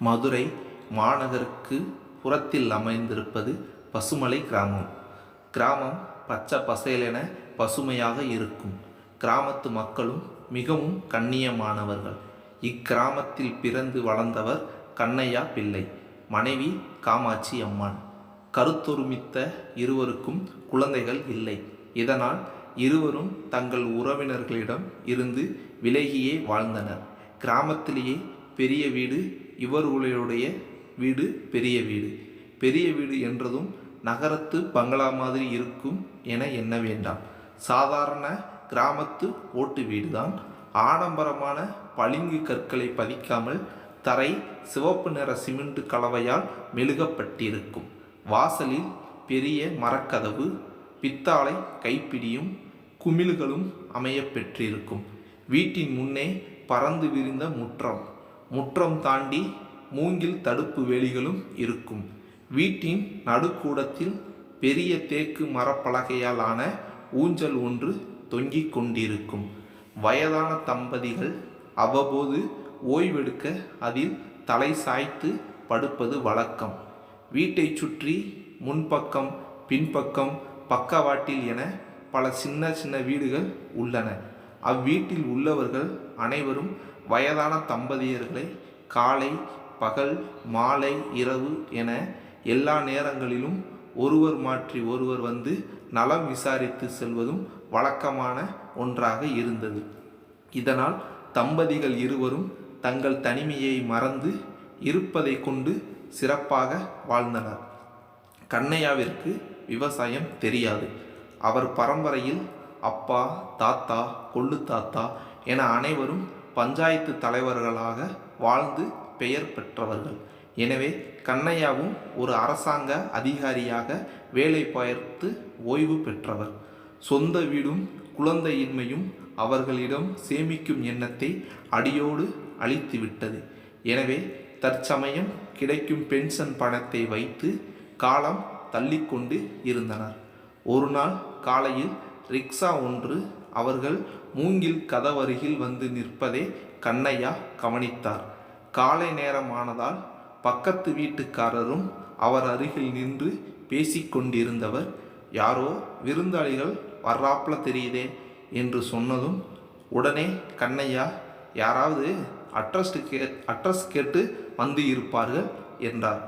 மதுரை மாநகருக்கு புறத்தில் அமைந்திருப்பது பசுமலை கிராமம். கிராமம் பச்சை பசேலென பசுமையாக இருக்கும். கிராமத்து மக்களும் மிகவும் கண்ணியமானவர்கள். இக்கிராமத்தில் பிறந்து வளர்ந்தவர் கண்ணையா பிள்ளை மனைவி காமாட்சி அம்மான். கருத்தொருமித்த இருவருக்கும் குழந்தைகள் இல்லை. இதனால் இருவரும் தங்கள் உறவினர்களிடம் இருந்து விலகியே வாழ்ந்தனர். கிராமத்திலேயே பெரிய வீடு இவர்களுடைய வீடு பெரிய வீடு. பெரிய வீடு என்றதும் நகரத்து பங்களா மாதிரி இருக்கும் என எண்ண வேண்டாம். சாதாரண கிராமத்து ஓட்டு வீடுதான். ஆடம்பரமான பளிங்கு கற்களை பதிக்காமல் தரை சிவப்பு நிற சிமெண்ட் கலவையால் மெழுகப்பட்டிருக்கும். வாசலில் பெரிய மரக்கதவு பித்தாளை கைப்பிடியும் குமிழ்களும் அமைய பெற்றிருக்கும். வீட்டின் முன்னே பறந்து விரிந்த முற்றம். முற்றம் தாண்டி மூங்கில் தடுப்பு வேலிகளும் இருக்கும். வீட்டின் நடுக்கூடத்தில் பெரிய தேக்கு மரப்பலகையால் ஆன ஊஞ்சல் ஒன்று தொங்கிக் கொண்டிருக்கும். வயதான தம்பதிகள் அவ்வப்போது ஓய்வெடுக்க அதில் தலை சாய்த்து படுப்பது வழக்கம். வீட்டைச் சுற்றி முன்பக்கம் பின்பக்கம் பக்கவாட்டில் என பல சின்ன சின்ன வீடுகள் உள்ளன. அவ்வீட்டில் உள்ளவர்கள் அனைவரும் வயதான தம்பதியர்களை காலை பகல் மாலை இரவு என எல்லா நேரங்களிலும் ஒருவர் மாற்றி ஒருவர் வந்து நலம் விசாரித்து செல்வதும் வழக்கமான ஒன்றாக இருந்தது. இதனால் தம்பதிகள் இருவரும் தங்கள் தனிமையை மறந்து இருப்பதை கொண்டு சிறப்பாக வாழ்ந்தனர். கண்ணையாவிற்கு விவசாயம் தெரியாது. அவர் பரம்பரையில் அப்பா தாத்தா கொள்ளு தாத்தா என அனைவரும் பஞ்சாயத்து தலைவர்களாக வாழ்ந்து பெயர் பெற்றவர்கள். எனவே கண்ணையாவும் ஒரு அரசாங்க அதிகாரியாக வேலை பார்த்து ஓய்வு பெற்றவர். சொந்த வீடும் குழந்தையின்மையும் அவர்களிடம் சேமிக்கும் எண்ணத்தை அடியோடு அழித்துவிட்டது. எனவே தற்சமயம் கிடைக்கும் பென்ஷன் பணத்தை வைத்து காலம் தள்ளிக்கொண்டு இருந்தனர். ஒரு நாள் காலையில் ரிக்ஷா ஒன்று அவர்கள் மூங்கில் கதவருகில் வந்து நிற்பதை கண்ணையா கவனித்தார். காலை நேரமானதால் பக்கத்து வீட்டுக்காரரும் அவர் அருகில் நின்று பேசிக்கொண்டிருந்தவர் யாரோ விருந்தாளிகள் வர்றாப்புல தெரியுதே என்று சொன்னதும் உடனே கண்ணையா யாராவது அட்ரஸ் கே அட்ரஸ் கேட்டு வந்து இருப்பார்கள் என்றார்.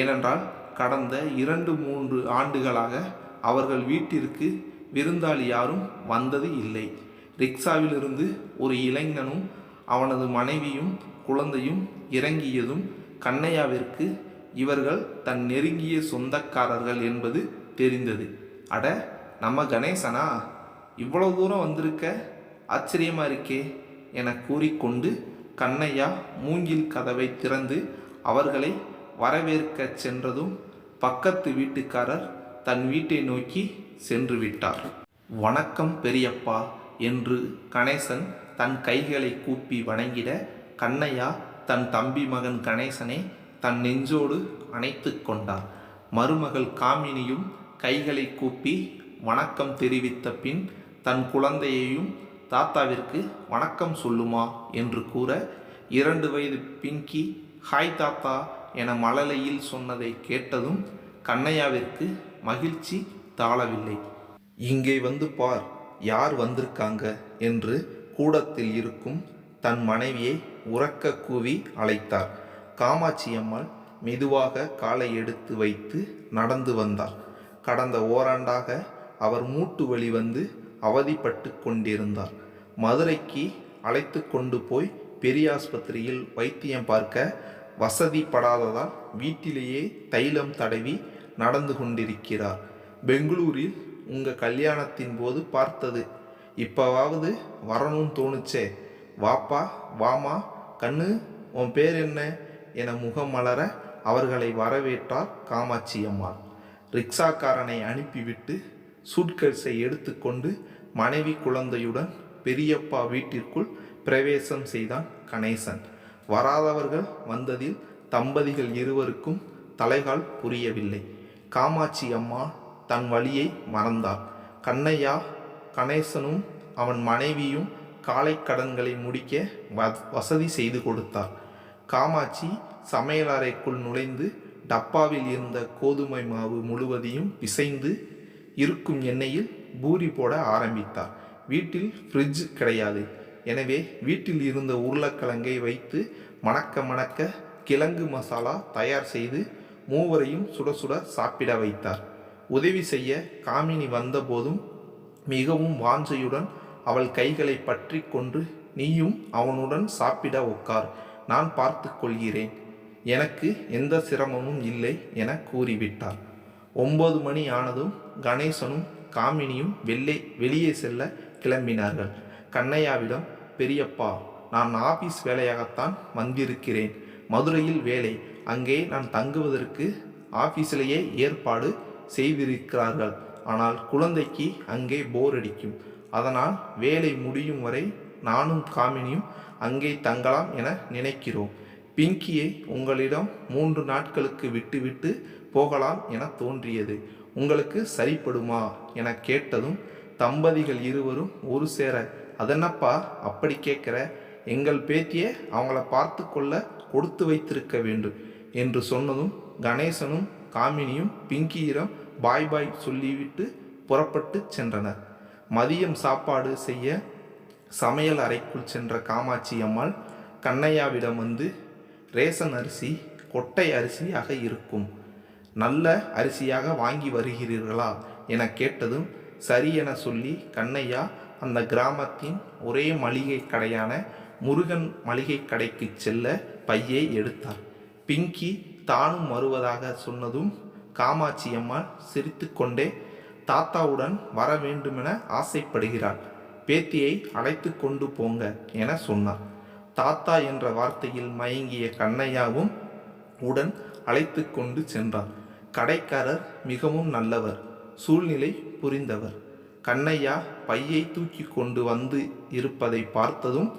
ஏனென்றால் கடந்த இரண்டு மூன்று ஆண்டுகளாக அவர்கள் வீட்டிற்கு விருந்தாளி யாரும் வந்தது இல்லை. ரிக்ஷாவிலிருந்து ஒரு இளைஞனும் அவனது மனைவியும் குழந்தையும் இறங்கியதும் கண்ணையாவிற்கு இவர்கள் தன் நெருங்கிய சொந்தக்காரர்கள் என்பது தெரிந்தது. அட நம்ம கணேசனா? இவ்வளவு தூரம் வந்திருக்க? ஆச்சரியமாக இருக்கே என கூறிக்கொண்டு கண்ணையா மூங்கில் கதவை திறந்து அவர்களை வரவேற்கச் சென்றதும் பக்கத்து வீட்டுக்காரர் தன் வீட்டை நோக்கி சென்று விட்டார். வணக்கம் பெரியப்பா என்று கணேசன் தன் கைகளை கூப்பி வணங்கிட கண்ணையா தன் தம்பி மகன் கணேசனை தன் நெஞ்சோடு அணைத்து கொண்டார். மருமகள் காமினியும் கைகளை கூப்பி வணக்கம் தெரிவித்த பின் தன் குழந்தையையும் தாத்தாவிற்கு வணக்கம் சொல்லுமா என்று கூற இரண்டு வயது பிங்கி ஹாய் தாத்தா என மழலையில் சொன்னதை கேட்டதும் கண்ணையாவிற்கு மகிழ்ச்சி தாளவில்லை இங்கே வந்து பார் யார் வந்திருக்காங்க? என்று கூடத்தில் இருக்கும் தன் மனைவியை உறக்க கூவி அழைத்தார். காமாட்சி அம்மாள் மெதுவாக காலை எடுத்து வைத்து நடந்து வந்தார் கடந்த ஓராண்டாக அவர் மூட்டு வலி வந்து அவதிப்பட்டு கொண்டிருந்தார். மதுரைக்கு அழைத்து கொண்டு போய் பெரியாஸ்பத்திரியில் வைத்தியம் பார்க்க வசதிப்படாததால் வீட்டிலேயே தைலம் தடவி நடந்து கொண்டிருக்கிறார். பெங்களூரில் உங்கள் கல்யாணத்தின் போது பார்த்தது. இப்போவாவது வரணும்னு தோணுச்சே. வாப்பா வாமா கண்ணு உன் பேர் என்ன? என முகம் மலர அவர்களை வரவேற்றார் காமாட்சி அம்மாள். ரிக்ஷாக்காரனை அனுப்பிவிட்டு சூட்கேஸை எடுத்துக்கொண்டு மனைவி குழந்தையுடன் பெரியப்பா வீட்டிற்குள் பிரவேசம் செய்தான் கணேசன். வராதவர்கள் வந்ததில் தம்பதிகள் இருவருக்கும் தலைகால் புரியவில்லை. காமாட்சி அம்மா தன் வழியை மறந்தார் கண்ணையா கணேசனும் அவன் மனைவியும் காலை கடன்களை முடிக்க வ- வசதி செய்து கொடுத்தார் காமாட்சி சமையலறைக்குள் நுழைந்து டப்பாவில் இருந்த கோதுமை மாவு முழுவதையும் பிசைந்து இருக்கும் எண்ணெயில் பூரி போட ஆரம்பித்தார் வீட்டில் ஃப்ரிட்ஜ் கிடையாது. எனவே வீட்டில் இருந்த உருளைக்கிழங்கை வைத்து மணக்க மணக்க கிழங்கு மசாலா தயார் செய்து மூவரையும் சுட சுட சாப்பிட வைத்தார். உதவி செய்ய காமினி வந்தபோதும் மிகவும் வாஞ்சையுடன் அவள் கைகளை பற்றி கொண்டு நீயும் அவனுடன் சாப்பிட உட்கார் நான் பார்த்து கொள்கிறேன். எனக்கு எந்த சிரமமும் இல்லை என கூறிவிட்டார் ஒன்பது மணி ஆனதும் கணேசனும் காமினியும் வெள்ளை வெளியே செல்ல கிளம்பினார்கள். கண்ணையாவிடம் பெரியப்பா நான் ஆபீஸ் வேலையாகத்தான் வந்திருக்கிறேன். மதுரையில் வேலை. அங்கே நான் தங்குவதற்கு ஆஃபீஸிலேயே ஏற்பாடு செய்திருக்கிறார்கள். ஆனால் குழந்தைக்கு அங்கே போர் அடிக்கும். அதனால் வேலை முடியும் வரை நானும் காமினியும் அங்கே தங்கலாம் என நினைக்கிறோம். பிங்கியை உங்களிடம் மூன்று நாட்களுக்கு விட்டுவிட்டு போகலாம் என தோன்றியது. உங்களுக்கு சரிப்படுமா என கேட்டதும் தம்பதிகள் இருவரும் ஒரு சேர அதென்னப்பா அப்படி கேட்குற? எங்கள் பேத்தியை அவங்கள பார்த்து கொள்ள கொடுத்து வைத்திருக்க வேண்டும். என்று சொன்னதும் கணேசனும் காமினியும் பிங்கியிடம் பாய் பாய் சொல்லிவிட்டு புறப்பட்டு சென்றனர். மதியம் சாப்பாடு செய்ய சமையல் அறைக்குள் சென்ற காமாட்சி அம்மாள் கண்ணையாவிடம் வந்து ரேசன் அரிசி கொட்டை அரிசியாக இருக்கும். நல்ல அரிசியாக வாங்கி வருகிறீர்களா? என கேட்டதும் சரி என சொல்லி கண்ணையா அந்த கிராமத்தின் ஒரே மளிகை கடையான முருகன் மளிகை கடைக்கு செல்ல பையை எடுத்தார். பிங்கி தானும் வருவதாக சொன்னதும் காமாட்சி அம்மாள் சிரித்துக்கொண்டே தாத்தாவுடன் வர வேண்டுமென ஆசைப்படுகிறாள். பேத்தியை அழைத்து கொண்டு போங்க என சொன்னார் தாத்தா என்ற வார்த்தையில் மயங்கிய கண்ணையாவும் உடன் அழைத்து கொண்டு சென்றார் கடைக்காரர் மிகவும் நல்லவர் சூழ்நிலை புரிந்தவர். கண்ணையா பையை தூக்கி கொண்டு வந்து இருப்பதை பார்த்ததும்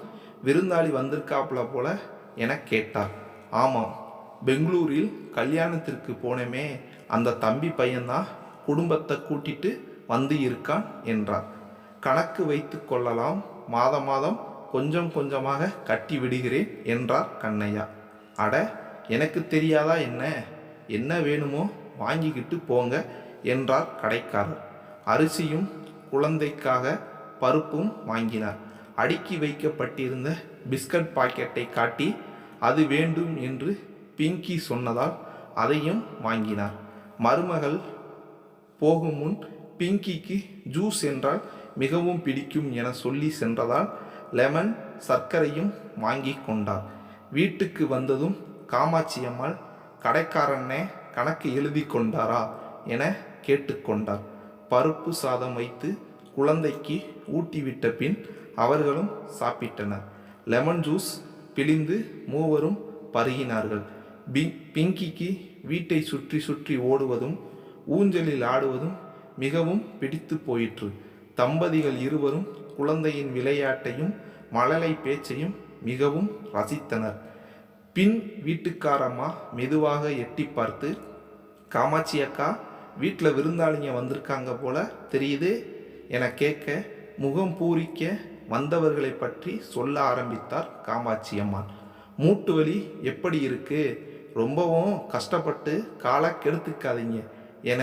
விருந்தாளி வந்திருக்காப்புல போல என கேட்டார். ஆமாம் பெங்களூரில் கல்யாணத்திற்கு போனமே அந்த தம்பி பையன்தான் குடும்பத்தை கூட்டிட்டு வந்து இருக்கான் என்றார். கணக்கு வைத்து கொள்ளலாம் மாதம் மாதம் கொஞ்சம் கொஞ்சமாக கட்டி விடுகிறேன் என்றார் கண்ணையா. அட எனக்கு தெரியாதா என்ன? என்ன வேணுமோ வாங்கிக்கிட்டு போங்க என்றார் கடைக்காரர். அரிசியும் குழந்தைக்காக பருப்பும் வாங்கினார். அடுக்கி வைக்கப்பட்டிருந்த பிஸ்கட் பாக்கெட்டை காட்டி அது வேண்டும் என்று பிங்கி சொன்னதால் அதையும் வாங்கினார். மருமகள் போகும் முன் பிங்கிக்கு ஜூஸ் என்றால் மிகவும் பிடிக்கும் என சொல்லி சென்றதால் லெமன் சர்க்கரையும் வாங்கி கொண்டார். வீட்டுக்கு வந்ததும் காமாட்சி அம்மாள் கடைக்காரனே கணக்கு எழுதி கொண்டாரா என கேட்டுக்கொண்டார் பருப்பு சாதம் வைத்து குழந்தைக்கு ஊட்டிவிட்ட பின் அவர்களும் சாப்பிட்டனர். லெமன் ஜூஸ் பிழிந்து மூவரும் பருகினார்கள். பி பிங்கிக்கு வீட்டை சுற்றி சுற்றி ஓடுவதும் ஊஞ்சலில் ஆடுவதும் மிகவும் பிடித்து போயிற்று. தம்பதிகள் இருவரும் குழந்தையின் விளையாட்டையும் மழலை பேச்சையும் மிகவும் ரசித்தனர். பின் வீட்டுக்காரம்மா மெதுவாக எட்டி பார்த்து காமாட்சி அக்கா வீட்டில் விருந்தாளிங்க வந்திருக்காங்க போல தெரியுது? என கேட்க முகம் பூரிக்க வந்தவர்களை பற்றி சொல்ல ஆரம்பித்தார் காமாட்சி அம்மா மூட்டு வலி எப்படி இருக்குது ரொம்பவும் கஷ்டப்பட்டு காலை கெடுத்துக்காதீங்க. என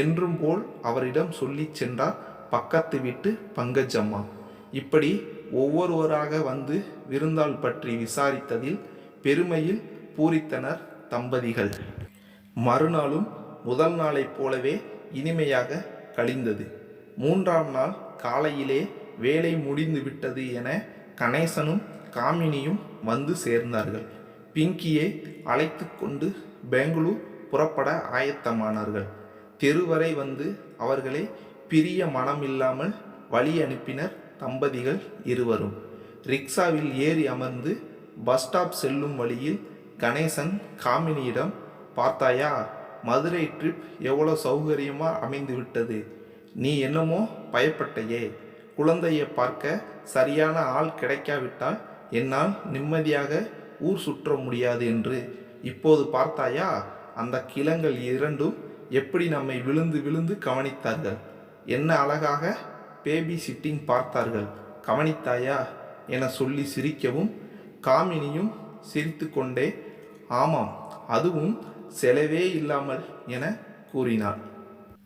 என்றும் போல் அவரிடம் சொல்லி சென்றார் பக்கத்து வீட்டு பங்கஜம்மா இப்படி ஒவ்வொருவராக வந்து விருந்தாள் பற்றி விசாரித்ததில் பெருமையில் பூரித்தனர் தம்பதிகள். மறுநாளும் முதல் நாளைப் போலவே இனிமையாக கழிந்தது. மூன்றாம் நாள் காலையிலே வேலை முடிந்து விட்டது என கணேசனும் காமினியும் வந்து சேர்ந்தார்கள். பிங்கியை அழைத்து கொண்டு பெங்களூர் புறப்பட ஆயத்தமானார்கள். தெருவரை வந்து அவர்களை பிரிய மனமில்லாமல் வழி அனுப்பினர் தம்பதிகள் இருவரும். ரிக்ஷாவில் ஏறி அமர்ந்து பஸ் ஸ்டாப் செல்லும் வழியில் கணேசன் காமினியிடம் பார்த்தாயா மதுரை ட்ரிப் எவ்வளோ சௌகரியமாக அமைந்து விட்டது. நீ என்னமோ பயப்பட்டையே. குழந்தையை பார்க்க சரியான ஆள் கிடைக்காவிட்டால் என்னால் நிம்மதியாக ஊர் சுற்ற முடியாது என்று இப்போது பார்த்தாயா? அந்த கிளங்கள் இரண்டும் எப்படி நம்மை விழுந்து விழுந்து கவனித்தார்கள்? என்ன அழகாக பேபி சிட்டிங் பார்த்தார்கள். கவனித்தாயா? என சொல்லி சிரிக்கவும் காமினியும் சிரித்துக்கொண்டே ஆமாம் அதுவும் செலவே இல்லாமல் என கூறினார்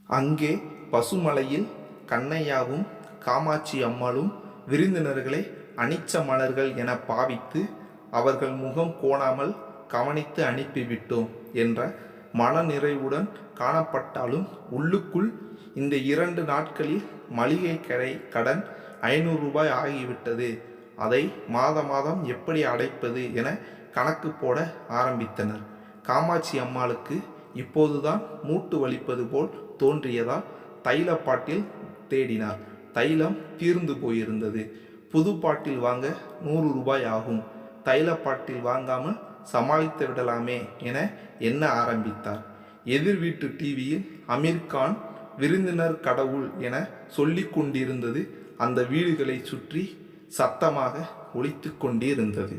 அங்கே பசுமலையில் கண்ணையாவும் காமாட்சி அம்மாளும் விருந்தினர்களை அனிச்ச மலர்கள் என பாவித்து அவர்கள் முகம் கோணாமல் கவனித்து அனுப்பிவிட்டோம் என்ற மனநிறைவுடன் காணப்பட்டாலும் உள்ளுக்குள் இந்த இரண்டு நாட்களில் மளிகை கடை கடன் ஐநூறு ரூபாய் ஆகிவிட்டது. அதை மாத மாதம் எப்படி அடைப்பது என கணக்கு போட ஆரம்பித்தனர். காமாட்சி அம்மாளுக்கு இப்போதுதான் மூட்டு வலிப்பது போல் தோன்றியதால் தைல பாட்டில் தேடினார். தைலம் தீர்ந்து போயிருந்தது. புது பாட்டில் வாங்க நூறு ரூபாய் ஆகும். தைல பாட்டில் வாங்காமல் சமாளித்து விடலாமே என எண்ண ஆரம்பித்தார்? எதிர் வீட்டு டிவியில் அமீர்கான் விருந்தினர் கடவுள் என சொல்லி கொண்டிருந்தது அந்த வீடுகளை சுற்றி சத்தமாக ஒழித்து கொண்டிருந்தது.